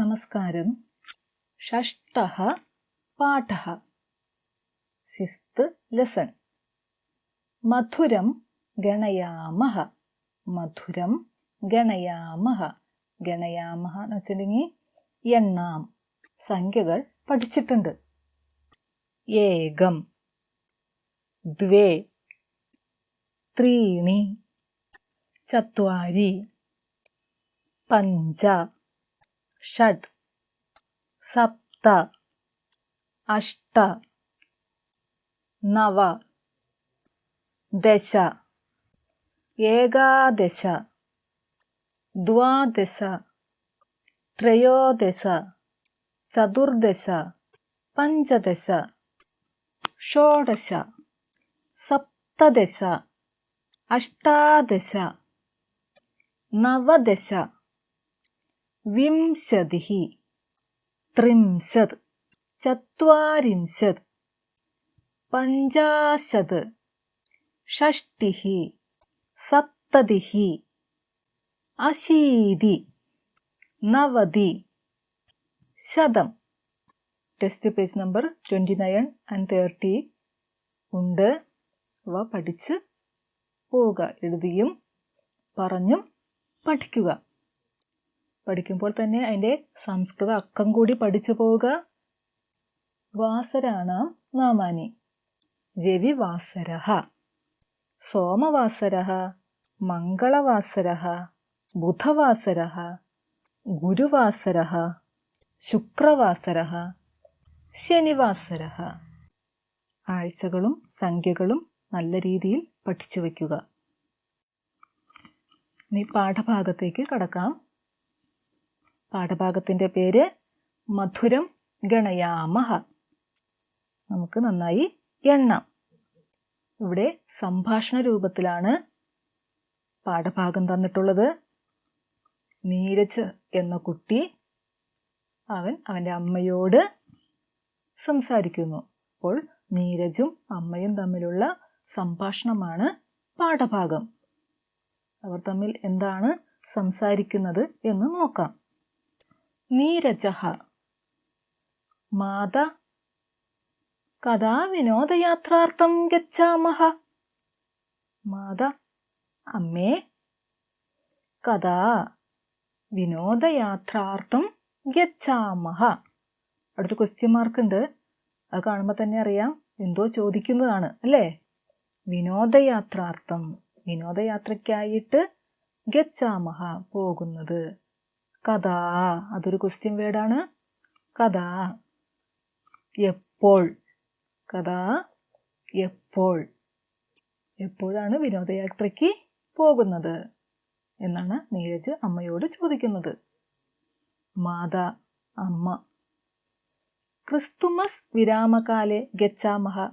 നമസ്കാരം. ഷഷ്ട പാഠ. Sixth lesson. മധുരം ഗണയാമഹ മധുരം ഗണയാമഹ ഗണയാമഹ എന്ന് വെച്ചിട്ടുണ്ടെങ്കിൽ എണ്ണാം സംഖ്യകൾ പഠിച്ചിട്ടുണ്ട്. ഏകം. ദ്വേ. ത്രീണി. ചത്വാരി. പഞ്ച. षड् सप्त अष्ट नव दश एकादश द्वादश त्रयोदश चतुर्दश पञ्चदश षोडश सप्तदश अष्टादश नवदश വിംശതിഹി. ത്രിംശത്. ചത്വാരിംശത്. പഞ്ചാശത്. ഷഷ്ടിഹി. സപ്തതിഹി. അശീതി. നവതി. ശതം. Test page number twenty nine and thirty ഉണ്ട്. അവ പഠിച്ച് പോവുക എഴുതിയും പറഞ്ഞും പഠിക്കുക. പഠിക്കുമ്പോൾ തന്നെ അതിന്റെ സംസ്കൃത അക്കം കൂടി പഠിച്ചു പോവുക. വാസരാണ് നാമാനി രവിവാസര സോമവാസര മംഗളവാസര ബുധവാസര ഗുരുവാസര ശുക്രവാസര ശനിവാസര ആഴ്ചകളും സംഖ്യകളും നല്ല രീതിയിൽ പഠിച്ചു വയ്ക്കുക. ഇനി പാഠഭാഗത്തേക്ക് കടക്കാം. പാഠഭാഗത്തിന്റെ പേര് മധുരം ഗണയാമഹ. നമുക്ക് നന്നായി എണ്ണാം. ഇവിടെ സംഭാഷണ രൂപത്തിലാണ് പാഠഭാഗം തന്നിട്ടുള്ളത്. നീരജ് എന്ന കുട്ടി അവൻ അവന്റെ അമ്മയോട് സംസാരിക്കുന്നു. അപ്പോൾ നീരജും അമ്മയും തമ്മിലുള്ള സംഭാഷണമാണ് പാഠഭാഗം. അവർ തമ്മിൽ എന്താണ് സംസാരിക്കുന്നത് എന്ന് നോക്കാം. നീരജः മാത കഥാ വിനോദയാത്രാർത്ഥം ഗച്ഛാമഹ. മാത അമ്മേ കഥാ വിനോദയാത്രാർത്ഥം ഗച്ഛാമഹ. അടുത്ത ക്വസ്റ്റ്യൻ മാർക്ക് ഉണ്ട്. അത് കാണുമ്പോൾ തന്നെ അറിയാം എന്തോ ചോദിക്കുന്നതാണ് അല്ലേ? വിനോദയാത്രാർത്ഥം വിനോദയാത്രയ്ക്കായിട്ട് ഗച്ഛാമഹ പോകുന്നത്. കഥ. അതൊരു ക്വസ്റ്റ്യൻ വേർഡാണ് കഥ. എപ്പോൾ? കഥ. എപ്പോൾ? എപ്പോഴാണ് വിനോദയാത്രയ്ക്ക് പോകുന്നത്? എന്നാണ് നീരജ് അമ്മയോട് ചോദിക്കുന്നത്. മാതാ അമ്മ. ക്രിസ്തുമസ് വിരാമകാലെ ഗച്ഛാമഹ.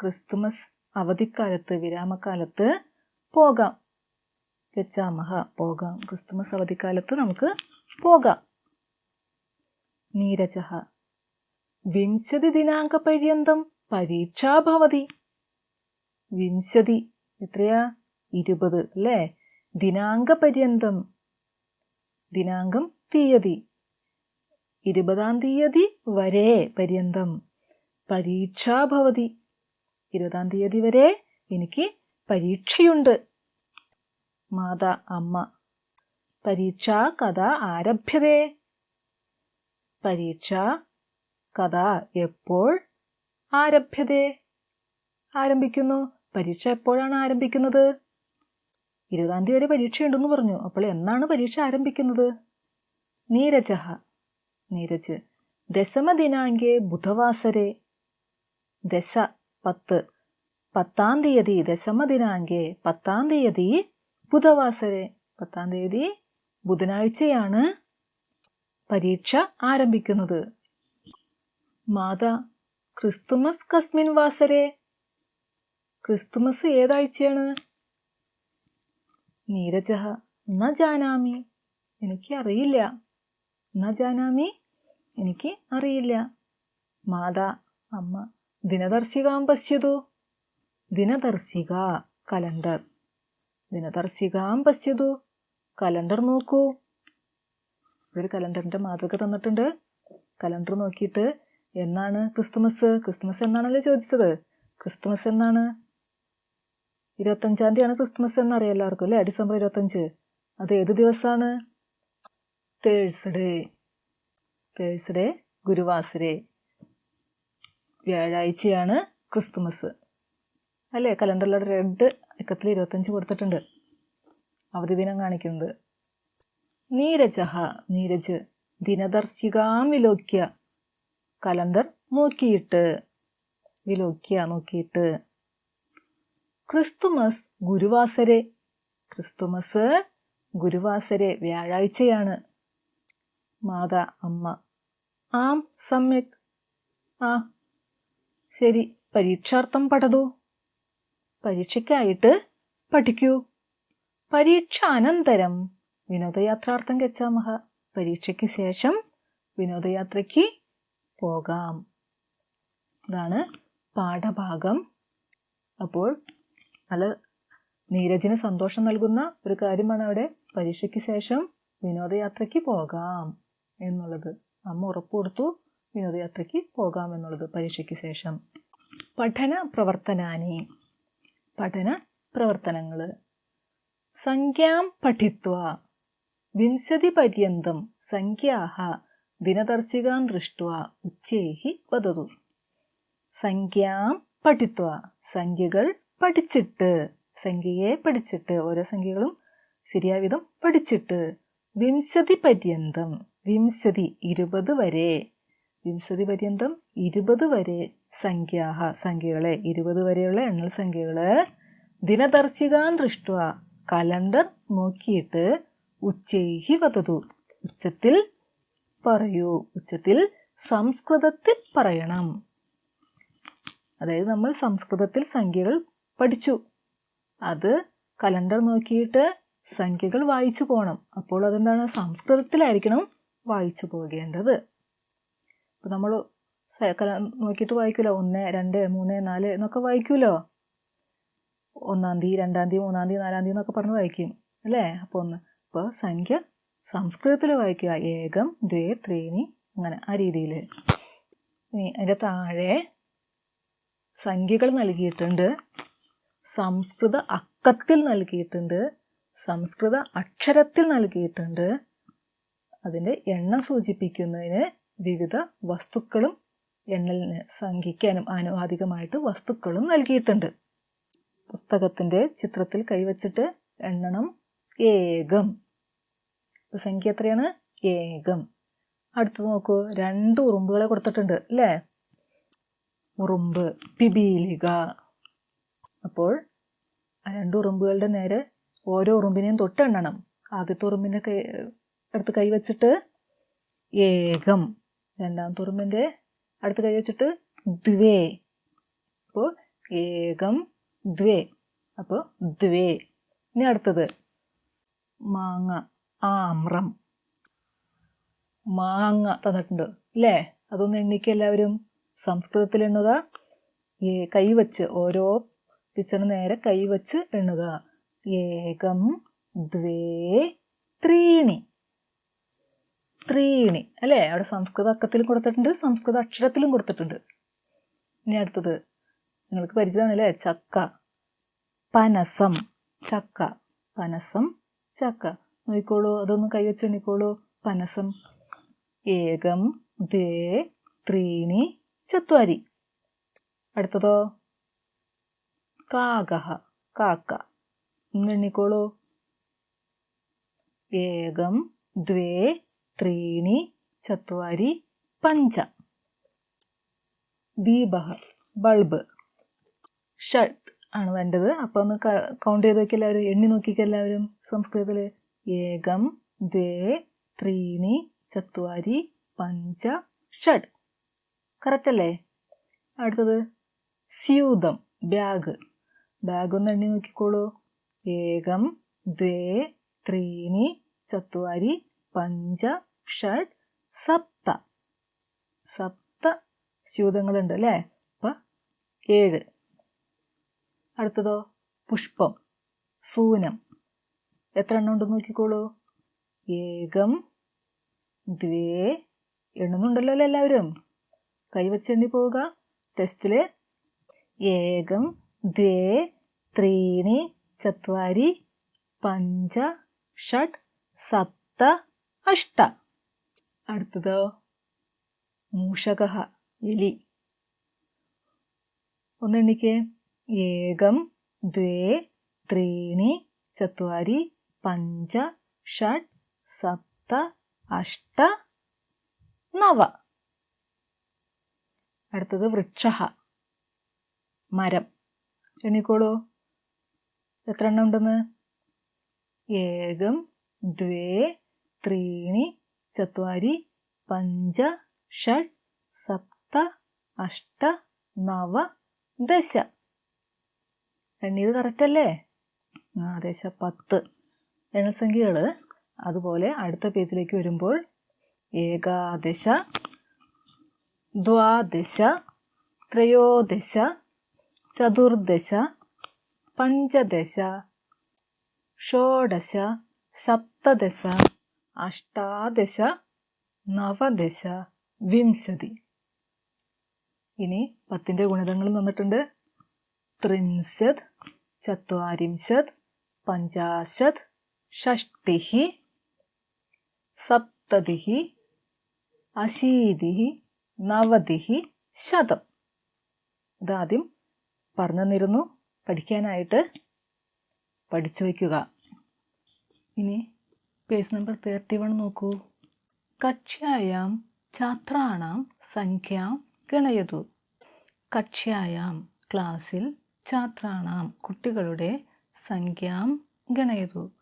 ക്രിസ്തുമസ് അവധിക്കാലത്ത് വിരാമകാലത്ത് പോകാം. ഗച്ഛാമഹ പോകാം. ക്രിസ്തുമസ് അവധിക്കാലത്ത് നമുക്ക് പോകാം. നീരജ വിംശതി ദിനാങ്ക പര്യന്തം പരീക്ഷാഭവതി. വിംശതി എത്രയാ? ഇരുപത് അല്ലേ? ദിനാങ്കപര്യന്തം ദിനാങ്കം തീയതി. ഇരുപതാം തീയതി വരെ പര്യന്തം. പരീക്ഷാഭവതി. ഇരുപതാം തീയതി വരെ എനിക്ക് പരീക്ഷയുണ്ട്. മാതാ അമ്മ. പരീക്ഷാ കഥ ആരഭ്യതേ. പരീക്ഷ കഥ എപ്പോൾ ആരഭ്യതേ? ആരംഭിക്കുന്നു. പരീക്ഷ എപ്പോഴാണ് ആരംഭിക്കുന്നത്? ഇരുപതാം തീയതി വരെ പരീക്ഷയുണ്ടെന്ന് പറഞ്ഞു. അപ്പോൾ എന്നാണ് പരീക്ഷ ആരംഭിക്കുന്നത്? നീരജ നീരജ്. ദശമദിനാങ്കേ ബുധവാസരെ. ദശ പത്ത്. പത്താം തീയതി ദശമദിനാങ്കേ പത്താം തീയതി ബുധവാസരെ. പത്താം തീയതി ബുധനാഴ്ചയാണ് പരീക്ഷ ആരംഭിക്കുന്നത്. മാതാ ക്രിസ്തുമസ് കസ്മിൻ വാസരെ. ക്രിസ്തുമസ് ഏതാഴ്ചയാണ്? നീരജ ന ജാനാമി. എനിക്ക് അറിയില്ല. ന ജാനാമി എനിക്ക് അറിയില്ല. മാതാ അമ്മ ദിനദർശികാം പശ്യതു. ദിനദർശിക കലണ്ടർ. ദിനദർശികാം പശ്യതു കലണ്ടർ നോക്കൂ. ഒരു കലണ്ടറിന്റെ മാതൃക തന്നിട്ടുണ്ട്. കലണ്ടർ നോക്കിയിട്ട് എന്നാണ് ക്രിസ്തുമസ്? ക്രിസ്തുമസ് എന്നാണല്ലോ ചോദിച്ചത്? ക്രിസ്തുമസ് എന്നാണ്? ഇരുപത്തഞ്ചാം തീയതിയാണ് ക്രിസ്തുമസ് എന്നറിയാം എല്ലാവർക്കും അല്ലേ? ഡിസംബർ ഇരുപത്തഞ്ച്. അത് ഏത് ദിവസമാണ്? തേഴ്സ്ഡേ തേഴ്സ്ഡേ ഗുരുവാസരേ. വ്യാഴാഴ്ചയാണ് ക്രിസ്തുമസ്. അല്ലേ? കലണ്ടറിലൂടെ റെഡ് ഇക്കത്തിൽ ഇരുപത്തഞ്ച് കൊടുത്തിട്ടുണ്ട്. അവധി ദിനം കാണിക്കുന്നത്. നീരജഹ നീരജ് ദിനദർശികാം വിലോക്യ. കലണ്ടർ നോക്കിയിട്ട് വിലോക്യ നോക്കിയിട്ട്. ക്രിസ്തുമസ് ഗുരുവാസരെ. ക്രിസ്തുമസ് ഗുരുവാസരെ വ്യാഴാഴ്ചയാണ്. മാതാ അമ്മ. ആം സമ്യക്. ആ ശരി. പരീക്ഷാർത്ഥം പഠതു? പരീക്ഷയ്ക്കായിട്ട് പഠിക്കൂ. പരീക്ഷ പരീക്ഷാനന്തരം. വിനോദയാത്രാർത്ഥം ഗച്ഛാമഹ പരീക്ഷയ്ക്ക് ശേഷം വിനോദയാത്രയ്ക്ക് പോകാം. അതാണ് പാഠഭാഗം. അപ്പോൾ നല്ല നീരജിന് സന്തോഷം നൽകുന്ന ഒരു കാര്യമാണ് അവിടെ. പരീക്ഷയ്ക്ക് ശേഷം വിനോദയാത്രയ്ക്ക് പോകാം എന്നുള്ളത്. അമ്മ ഉറപ്പ് കൊടുത്തു വിനോദയാത്രയ്ക്ക് പോകാം എന്നുള്ളത് പരീക്ഷയ്ക്ക് ശേഷം. പഠന പ്രവർത്തനാനി. പഠന പ്രവർത്തനങ്ങൾ സംഖ്യാം പഠിത്വ. വിംശതി പര്യന്തം സംഖ്യാഹ. ദിനദർശികാം ദൃഷ്ട്വ. ഉച്ചേഹി വദതു സംഖ്യാം പഠിത്വ. സംഖ്യകൾ പഠിച്ചിട്ട്. സംഖ്യയെ പഠിച്ചിട്ട്. ഓരോ സംഖ്യകളും ശരിയാവിധം പഠിച്ചിട്ട്. വിംശതി പര്യന്തം. വിംശതി ഇരുപത് വരെ. വിംശതി പര്യന്തം ഇരുപത് വരെ സംഖ്യാഹ സംഖ്യകളെ ഇരുപത് വരെയുള്ള എണ്ണൽ സംഖ്യകൾ ദിനദർശികാൻ ദൃഷ്ട കലണ്ടർ നോക്കിയിട്ട് ഉച്ചൈഹി വതതു. ഉച്ചത്തിൽ പറയൂ. ഉച്ചത്തിൽ സംസ്കൃതത്തിൽ പറയണം. അതായത് നമ്മൾ സംസ്കൃതത്തിൽ സംഖ്യകൾ പഠിച്ചു. അത് കലണ്ടർ നോക്കിയിട്ട് സംഖ്യകൾ വായിച്ചു പോകണം അപ്പോൾ അതെന്താണ്? സംസ്കൃതത്തിലായിരിക്കണം വായിച്ചു പോകേണ്ടത്. അപ്പോൾ നമ്മൾ നോക്കിയിട്ട് വായിക്കുമല്ലോ ഒന്ന് രണ്ട് മൂന്ന് നാല് എന്നൊക്കെ വായിക്കുമല്ലോ ഒന്നാം തീയതി രണ്ടാം തീയതി മൂന്നാം തീയതി നാലാം തീയതി എന്നൊക്കെ പറഞ്ഞ് വായിക്കും. അല്ലേ? അപ്പോൾ ഒന്ന് അപ്പോൾ സംഖ്യ സംസ്കൃതത്തിൽ വായിക്കുക. ഏകം ദ്വേ ത്രീനി അങ്ങനെ ആ രീതിയിൽ അതിന്റെ താഴെ സംഖ്യകൾ നൽകിയിട്ടുണ്ട്. സംസ്കൃത അക്കത്തിൽ നൽകിയിട്ടുണ്ട്. സംസ്കൃത അക്ഷരത്തിൽ നൽകിയിട്ടുണ്ട്. അതിന്റെ എണ്ണം സൂചിപ്പിക്കുന്നതിന് വിവിധ വസ്തുക്കളും എണ്ണലിന് സംഖ്യിക്കാനും ആനുപാതികമായിട്ട് വസ്തുക്കളും നൽകിയിട്ടുണ്ട്. പുസ്തകത്തിന്റെ ചിത്രത്തിൽ കൈവച്ചിട്ട് എണ്ണണം ഏകം. സംഖ്യ എത്രയാണ്? ഏകം. അടുത്ത് നോക്കൂ. രണ്ട് ഉറുമ്പുകളെ കൊടുത്തിട്ടുണ്ട് അല്ലേ? ഉറുമ്പ് പിബീലിക. അപ്പോൾ രണ്ട് ഉറുമ്പുകളുടെ നേരെ ഓരോ ഉറുമ്പിനെയും തൊട്ടെണ്ണണം. ആദ്യത്തെ ഉറുമ്പിനെ കൈ അടുത്ത് കൈവച്ചിട്ട് ഏകം. രണ്ടാമത്തെ ഉറുമ്പിന്റെ അടുത്ത് കൈ വെച്ചിട്ട് ദ്വേ. അപ്പോൾ ഏകം ദ്വേ. അപ്പോൾ ദ്വേ. ഇനി അടുത്തത്. മാങ്ങ ആമ്രം മാങ്ങ തന്നിട്ടുണ്ട്. അല്ലേ അതൊന്ന് എണ്ണിക്ക എല്ലാവരും. സംസ്കൃതത്തിൽ എണ്ണുക. ഏ കൈവച്ച് ഓരോ ടീച്ചറിന് നേരെ കൈ കൈവച്ച് എണ്ണുക. ഏകം ദ്വേ. ത്രീണി. ത്രീണി അല്ലേ? അവിടെ സംസ്കൃത അക്കത്തിലും കൊടുത്തിട്ടുണ്ട് സംസ്കൃത അക്ഷരത്തിലും കൊടുത്തിട്ടുണ്ട്. ഇനി അടുത്തത് നിങ്ങൾക്ക് പരിചയമാണല്ലേ? ചക്ക പനസം ചക്ക പനസം ചക്ക. നോക്കിക്കോളൂ അതൊന്ന് കൈവച്ച് എണ്ണിക്കോളൂ. പനസം ഏകം ദേ ത്രീണി ചത്വാരി. അടുത്തതോ? കാകഹ കാക്ക. ഇന്ന് എണ്ണിക്കോളൂ. ഏകം ദ്വേ ത്രീണി ചത്വാരി പഞ്ച. ദീപ ബൾബ്. ഷട്ട് ആണ് വേണ്ടത്. അപ്പോൾ ഒന്ന് കൗണ്ട് ചെയ്ത് നോക്കി എല്ലാവരും എണ്ണി നോക്കിക്കുക എല്ലാവരും സംസ്കൃതത്തിൽ ഏകം ദ്വേ ത്രീണി ചത്വാരി പഞ്ച ഷഡ് കറക്റ്റ് അല്ലേ? അടുത്തത് സ്യൂതം ബാഗ്. ബാഗ് ഒന്ന് എണ്ണി നോക്കിക്കോളൂ. ഏകം ദ്വേ ത്രീണി ചത്വാരി പഞ്ച ഷഡ് സപ്ത. സപ്ത സ്യൂതങ്ങളുണ്ട് അല്ലേ? അപ്പം ഏഴ്. അടുത്തതോ? പുഷ്പം. സൂനം. എത്ര എണ്ണം ഉണ്ടെന്ന് നോക്കിക്കോളൂ. ഏകം. ദ്വേ. എണ്ണുന്നുണ്ടല്ലോ അല്ലേ എല്ലാവരും? കൈവച്ച് എണ്ണി പോവുക. ടെസ്റ്റിൽ ഏകം. ദ്വേ. ത്രീണി. ചത്വാരി. പഞ്ച. ഷഡ്. സപ്ത. അഷ്ട. അടുത്തതോ മൂഷക എലി. ഒന്നെണ്ണിക്കേ. ഏകം ദ്വേ ത്രീണി ചത്വാരി പഞ്ച ഷട്ട് സപ്ത അഷ്ട നവ. അടുത്തത് വൃക്ഷ മരം. എണ്ണിക്കോളൂ. എത്ര എണ്ണം ഉണ്ടെന്ന്? ഏകം ദ്വേ ത്രീണി ചത്വാരി പഞ്ച ഷഡ് സപ്ത അഷ്ട നവ ദശ കറക്റ്റ് അല്ലേ? ആ ദശ പത്ത് എണ്ണസംഖ്യകൾ അതുപോലെ അടുത്ത പേജിലേക്ക് വരുമ്പോൾ ഏകാദശ ദ്വാദശ ത്രയോദശ ചതുർദശ പഞ്ചദശ ഷോഡശ സപ്തദശ അഷ്ടാദശ നവദശ വിംശതി. ഇനി പത്തിന്റെ ഗുണിതങ്ങൾ വന്നിട്ടുണ്ട് ത്രിംശത് ചത്വാരിംശത് പഞ്ചാശത് ഷഷ്ടിഹി സപ്തതിഹി അശീതിഹി നവതിഹി ശതം. ഇതാദ്യം പറഞ്ഞു തന്നിരുന്നു. പഠിക്കാനായിട്ട് പഠിച്ചു വയ്ക്കുക. ഇനി പേജ് നമ്പർ തേർട്ടി വൺ നോക്കൂ. കക്ഷ്യായാം ഛാത്രാണാം സംഖ്യാം ഗണയതു. കക്ഷ്യായാം ക്ലാസ്സിൽ ഛാത്രാണാം കുട്ടികളുടെ സംഖ്യാം ഗണയതു.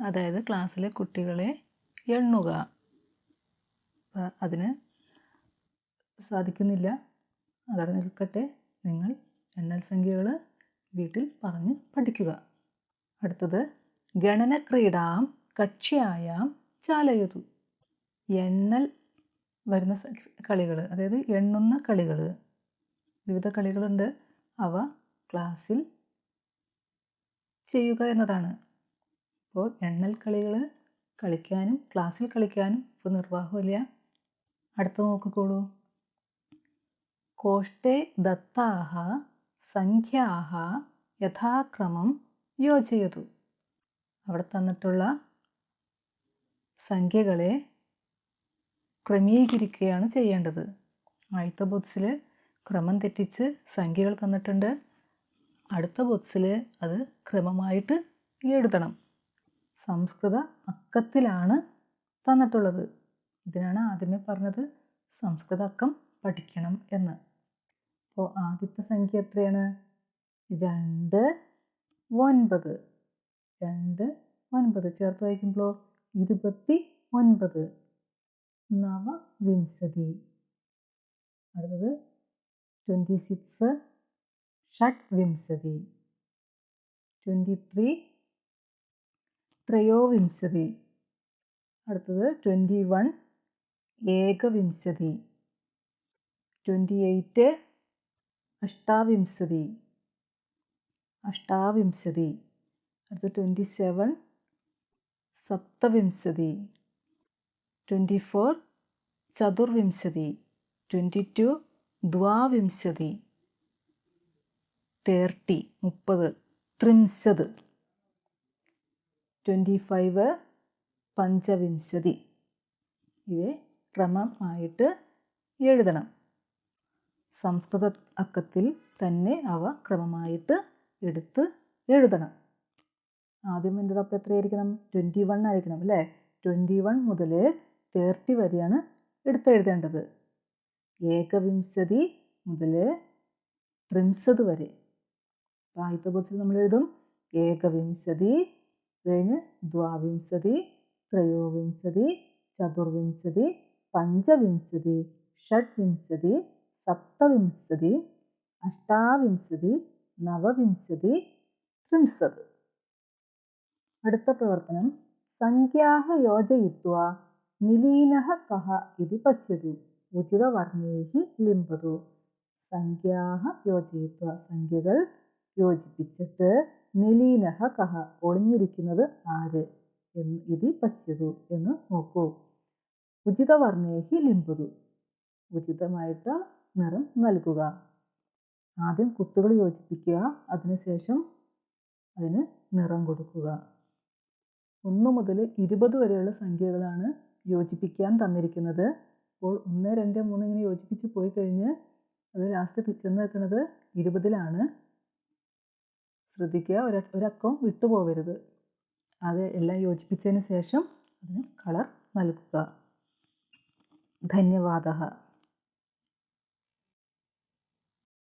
അതായത് ക്ലാസ്സിലെ കുട്ടികളെ എണ്ണുക. അതിന് സാധിക്കുന്നില്ല. അതവിടെ നിൽക്കട്ടെ. നിങ്ങൾ എണ്ണൽ സംഖ്യകൾ വീട്ടിൽ പറഞ്ഞ് പഠിക്കുക. അടുത്തത് ഗണനക്രീഡാം കക്ഷ്യായാം ചാലയതു. എണ്ണൽ വരുന്ന കളികൾ അതായത് എണ്ണുന്ന കളികൾ വിവിധ കളികളുണ്ട്. അവ ക്ലാസ്സിൽ ചെയ്യുക എന്നതാണ്. അപ്പോൾ എണ്ണൽ കളികൾ കളിക്കാനും ക്ലാസ്സിൽ കളിക്കാനും ഇപ്പോൾ നിർവാഹമില്ല അടുത്ത നോക്കിക്കോളൂ. കോഷ്ടേ ദത്താഹ സംഖ്യാഹ യഥാക്രമം യോജയതു. അവിടെ തന്നിട്ടുള്ള സംഖ്യകളെ ക്രമീകരിക്കുകയാണ് ചെയ്യേണ്ടത്. ആദ്യത്തെ ബോക്സിൽ ക്രമം തെറ്റിച്ച് സംഖ്യകൾ തന്നിട്ടുണ്ട്. അടുത്ത ബോക്സിൽ അത് ക്രമമായിട്ട് എഴുതണം. സംസ്കൃത അക്കത്തിലാണ് തന്നിട്ടുള്ളത്. ഇതിനാണ് ആദ്യമേ പറഞ്ഞത് സംസ്കൃത അക്കം പഠിക്കണം എന്ന്. അപ്പോൾ ആദ്യത്തെ സംഖ്യ എത്രയാണ്? രണ്ട് ഒൻപത്. രണ്ട് ഒൻപത് ചേർത്ത് വായിക്കുമ്പോൾ ഇരുപത്തി ഒൻപത് നവവിംശതി. അടുത്തത് ട്വന്റി സിക്സ് ഷഡ്വിംശതി. ട്വന്റി ത്രീ ത്രയോവിംശതി. അടുത്തത് ട്വന്റി വൺ ഏകവിംശതി. ട്വന്റി എയ്റ്റ് അഷ്ടാവിംശതി. അഷ്ടാവിംശതി. അടുത്ത ട്വന്റി സെവൻ സപ്തവിംശതി. ട്വന്റി ഫോർ ചതുർവിംശതി. ട്വന്റി ടു ദ്വാവിംശതി. തേർട്ടി മുപ്പത് ത്രിംശത്. Twenty five പഞ്ചവിംശതി. ഇവയെ ക്രമമായിട്ട് എഴുതണം. സംസ്കൃത അക്കത്തിൽ തന്നെ അവ ക്രമമായിട്ട് എടുത്ത് എഴുതണം. ആദ്യം എന്റെ അപ്പം എത്രയായിരിക്കണം? ട്വന്റി വൺ ആയിരിക്കണം അല്ലേ? ട്വന്റി വൺ മുതൽ തേർട്ടി വരെയാണ് എടുത്തെഴുതേണ്ടത്. ഏകവിംശതി മുതൽ ത്രിംശത് വരെ. അപ്പോൾ ആദ്യത്തെ കുറിച്ച് നമ്മൾ എഴുതും. ഏകവിംശതി കഴിഞ്ഞ് ദ്വാവിംശതി ത്രയോവിംശതി ചതുർവിംശതി പഞ്ചവിംശതി ഷഡ്വിംശതി സപ്തവിംശതി അഷ്ടാവിംശതി നവവിംശതി ത്രിംശത്. അടുത്ത പ്രവർത്തനം സംഖ്യാഹ യോജയിത്വ നിലീനഹ കഹ ഇതി പശ്യതു വർണേഹി ലിംബതു. സംഖ്യാഹ യോജയിത്വ സംഖ്യകൾ യോജിപ്പിച്ചിട്ട് നിലീനഹ കഹ ഒളിഞ്ഞിരിക്കുന്നത് ആര് എന്ന് ഇതി പശ്യതു എന്ന് നോക്കൂ. ഉചിതവർണേഹി ലിംബതു ഉചിതമായിട്ട് നിറം നൽകുക. ആദ്യം കുത്തുകൾ യോജിപ്പിക്കുക അതിനുശേഷം അതിന് നിറം കൊടുക്കുക. ഒന്ന് മുതൽ ഇരുപത് വരെയുള്ള സംഖ്യകളാണ് യോജിപ്പിക്കാൻ തന്നിരിക്കുന്നത്. അപ്പോൾ ഒന്ന് രണ്ട് മൂന്ന് ഇങ്ങനെ യോജിപ്പിച്ച് പോയി കഴിഞ്ഞ് അത് ലാസ്റ്റ് ചെന്ന് നിൽക്കുന്നത് ഇരുപതിലാണ്. ശ്രദ്ധിക്കുക ഒരു ഒരക്കം വിട്ടുപോകരുത് അത് എല്ലാം യോജിപ്പിച്ചതിന് ശേഷം അതിന് കളർ നൽകുക. ധന്യവാദ.